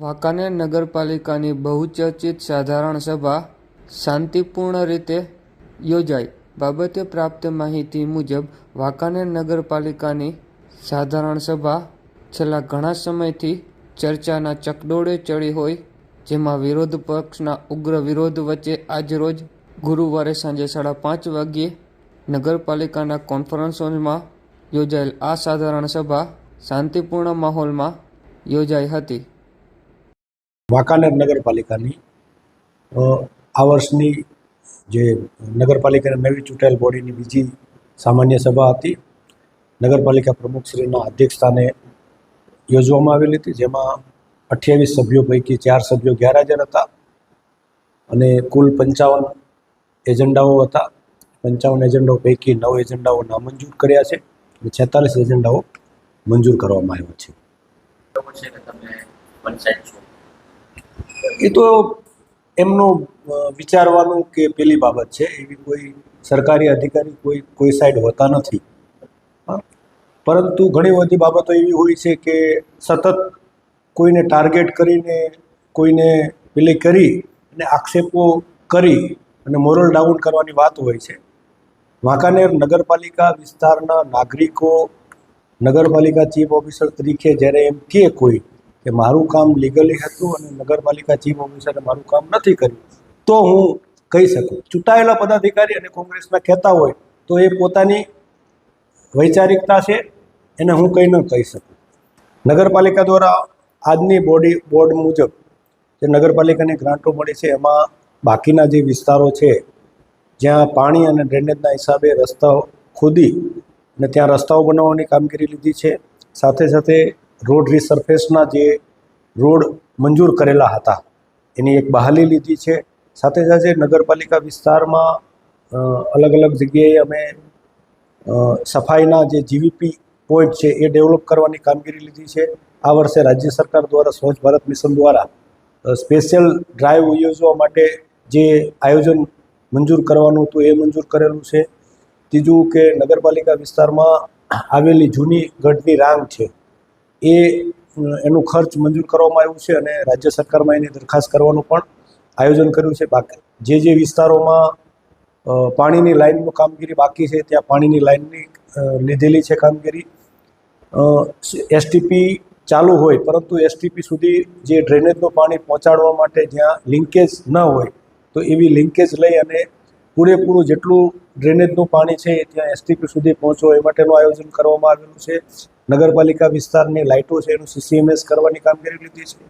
વાંકાનેર નગરપાલિકાની બહુચર્ચિત સાધારણ સભા શાંતિપૂર્ણ રીતે યોજાઈ. બાબતે પ્રાપ્ત માહિતી મુજબ, વાંકાનેર નગરપાલિકાની સાધારણ સભા છેલ્લા ઘણા સમયથી ચર્ચાના ચકડોળે ચડી હોય, જેમાં વિરોધ પક્ષના ઉગ્ર વિરોધ વચ્ચે આજરોજ ગુરુવારે સાંજે સાડા પાંચ વાગ્યે નગરપાલિકાના કોન્ફરન્સ હોલમાં યોજાયેલ આ સાધારણ સભા શાંતિપૂર્ણ માહોલમાં યોજાઈ હતી. વાંકાનેર નગરપાલિકાની આ વર્ષની જે નગરપાલિકાની નવી ચૂંટાયેલ બોડીની બીજી સામાન્ય સભા હતી, નગરપાલિકા પ્રમુખશ્રીના અધ્યક્ષસ્થાને યોજવામાં આવેલી હતી, જેમાં અઠ્યાવીસ સભ્યો પૈકી ચાર સભ્યો ગેરહાજર હતા અને કુલ પંચાવન એજન્ડાઓ હતા. પંચાવન એજન્ડાઓ પૈકી નવ એજન્ડાઓ નામંજૂર કર્યા છે અને છેતાલીસ એજન્ડાઓ મંજૂર કરવામાં આવ્યા છે બરાબર છે કે તમે પંચાયત છો એ તો એમનું વિચારવાનું કે પેલી બાબત છે, એવી કોઈ સરકારી અધિકારી કોઈ કોઈ સાઈડ હોતા નથી. પરંતુ ઘણી બધી બાબતો એવી હોય છે કે સતત કોઈને ટાર્ગેટ કરીને, કોઈને પેલી કરી અને આક્ષેપો કરી અને મોરલ ડાઉન કરવાની વાત હોય છે વાંકાનેર નગરપાલિકા વિસ્તારના નાગરિકો, નગરપાલિકા ચીફ ઓફિસર તરીકે જ્યારે એમ કહે કોઈ કે મારું કામ લીગલી હતું અને નગરપાલિકા ચીફ ઓફિસરે મારું કામ નથી કર્યું, તો હું કહી શકું. ચૂંટાયેલા પદાધિકારી અને કોંગ્રેસના કહેતા હોય તો એ પોતાની વૈચારિકતા છે, એને હું કંઈ ન કહી શકું. નગરપાલિકા દ્વારા આજની બોડી, બોર્ડ મુજબ જે નગરપાલિકાની ગ્રાન્ટો મળી છે, એમાં બાકીના જે વિસ્તારો છે, જ્યાં પાણી અને ડ્રેનેજના હિસાબે રસ્તાઓ ખોદી અને ત્યાં રસ્તાઓ બનાવવાની કામગીરી લીધી છે, સાથે સાથે રોડ રિસર્ફેસના જે રોડ મંજૂર કરેલા હતા, એની એક બહાલી લીધી છે. સાથે સાથે નગરપાલિકા વિસ્તારમાં અલગ અલગ જગ્યાએ અમે સફાઈના જે જીવીપી પોઈન્ટ છે એ ડેવલપ કરવાની કામગીરી લીધી છે. આ વર્ષે રાજ્ય સરકાર દ્વારા સ્વચ્છ ભારત મિશન દ્વારા સ્પેશિયલ ડ્રાઈવ યોજવા માટે જે આયોજન મંજૂર કરવાનું હતું એ મંજૂર કરેલું છે. ત્રીજું કે નગરપાલિકા વિસ્તારમાં આવેલી જૂની ગઢની રાંગ છે. એ એનું ખર્ચ મંજૂર કરવામાં આવ્યું છે અને રાજ્ય સરકારમાં એની દરખાસ્ત કરવાનું પણ આયોજન કર્યું છે. બાકી જે જે વિસ્તારોમાં પાણીની લાઇનનું કામગીરી બાકી છે, ત્યાં પાણીની લાઇનની લીધેલી છે કામગીરી. એસટીપી ચાલુ હોય, પરંતુ એસટીપી સુધી જે ડ્રેનેજનું પાણી પહોંચાડવા માટે જ્યાં લિંકેજ ન હોય, તો એવી લિંકેજ લઈ અને પૂરેપૂરું જેટલું ડ્રેનેજનું પાણી છે ત્યાં એસટીપી સુધી પહોંચો એ માટેનું આયોજન કરવામાં આવેલું છે. નગરપાલિકા વિસ્તારની લાઇટો છે, એનું સીસીએમએસ કરવાની કામગીરી લીધી છે.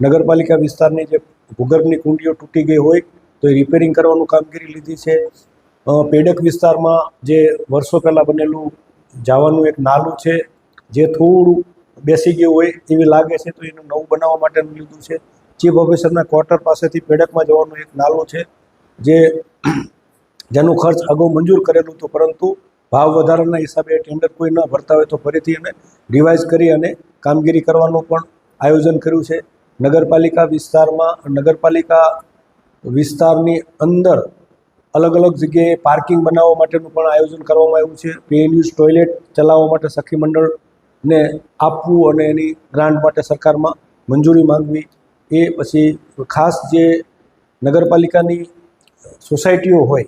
નગરપાલિકા વિસ્તારની જે ભૂગર્ભની કુંડીઓ તૂટી ગઈ હોય તો એ રિપેરિંગ કરવાનું કામગીરી લીધી છે. પેડક વિસ્તારમાં જે વર્ષો પહેલાં બનેલું જવાનું એક નાલું છે, જે થોડું બેસી ગયું હોય એવી લાગે છે તો એનું નવું બનાવવા માટેનું લીધું છે. ચીફ ઓફિસરના ક્વાર્ટર પાસેથી પેડકમાં જવાનું એક નાલું છે, જે જેનું ખર્ચ અગાઉ મંજૂર કરેલું હતું, પરંતુ ભાવ વધારાના હિસાબે ટેન્ડર કોઈ ન ભરતા હોય તો ફરીથી એને રિવાઇઝ કરી અને કામગીરી કરવાનું પણ આયોજન કર્યું છે. નગરપાલિકા વિસ્તારમાં, નગરપાલિકા વિસ્તારની અંદર અલગ અલગ જગ્યાએ પાર્કિંગ બનાવવા માટેનું પણ આયોજન કરવામાં આવ્યું છે. પેએનયુઝ ટોયલેટ ચલાવવા માટે સખી મંડળને આપવું અને એની ગ્રાન્ટ માટે સરકારમાં મંજૂરી માંગવી. એ પછી ખાસ જે નગરપાલિકાની સોસાયટીઓ હોય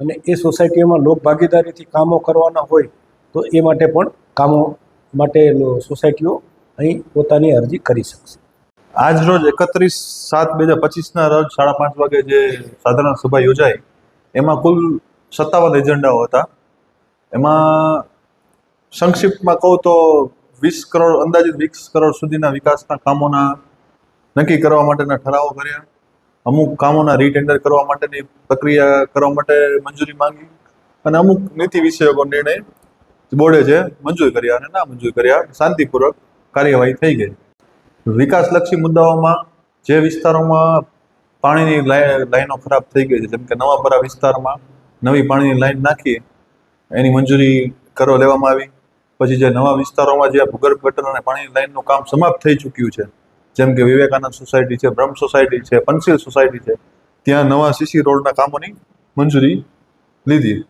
અને એ સોસાયટીઓમાં લોક ભાગીદારીથી કામો કરવાના હોય તો એ માટે પણ કામો માટે સોસાયટીઓ અહીં પોતાની અરજી કરી શકશે. આજ રોજ એકત્રીસ સાત બે હજાર પચીસના રોજ સાડા પાંચ વાગે જે સાધારણ સભા યોજાઈ, એમાં કુલ સત્તાવન એજન્ડાઓ હતા. એમાં સંક્ષિપ્તમાં કહું તો વીસ કરોડ અંદાજિત વીસ કરોડ સુધીના વિકાસના કામોના નક્કી કરવા માટેના ઠરાવો કર્યા. અમુક કામોના રીટેન્ડર કરવા માટેની પ્રક્રિયા કરવા માટે મંજૂરી માંગી અને અમુક નીતિ વિષયકો નિર્ણય બોર્ડે જે મંજૂર કર્યા અને ના મંજૂર કર્યા શાંતિપૂર્વક કાર્યવાહી થઈ ગઈ. વિકાસલક્ષી મુદ્દાઓમાં જે વિસ્તારોમાં પાણીની લાઈ- લાઈનો ખરાબ થઈ ગઈ છે, જેમ કે નવાપરા વિસ્તારમાં નવી પાણીની લાઈન નાખી એની મંજૂરી કરવા લેવામાં આવી. પછી જે નવા વિસ્તારોમાં જે ભૂગર્ભ ગટર અને પાણીની લાઈનનું કામ સમાપ્ત થઈ ચૂક્યું છે જેમ કે વિવેકાનંદ સોસાયટી છે, બ્રહ્મ સોસાયટી છે, પંચશીલ સોસાયટી છે, ત્યાં નવા સીસી રોડના કામોની મંજૂરી લીધી.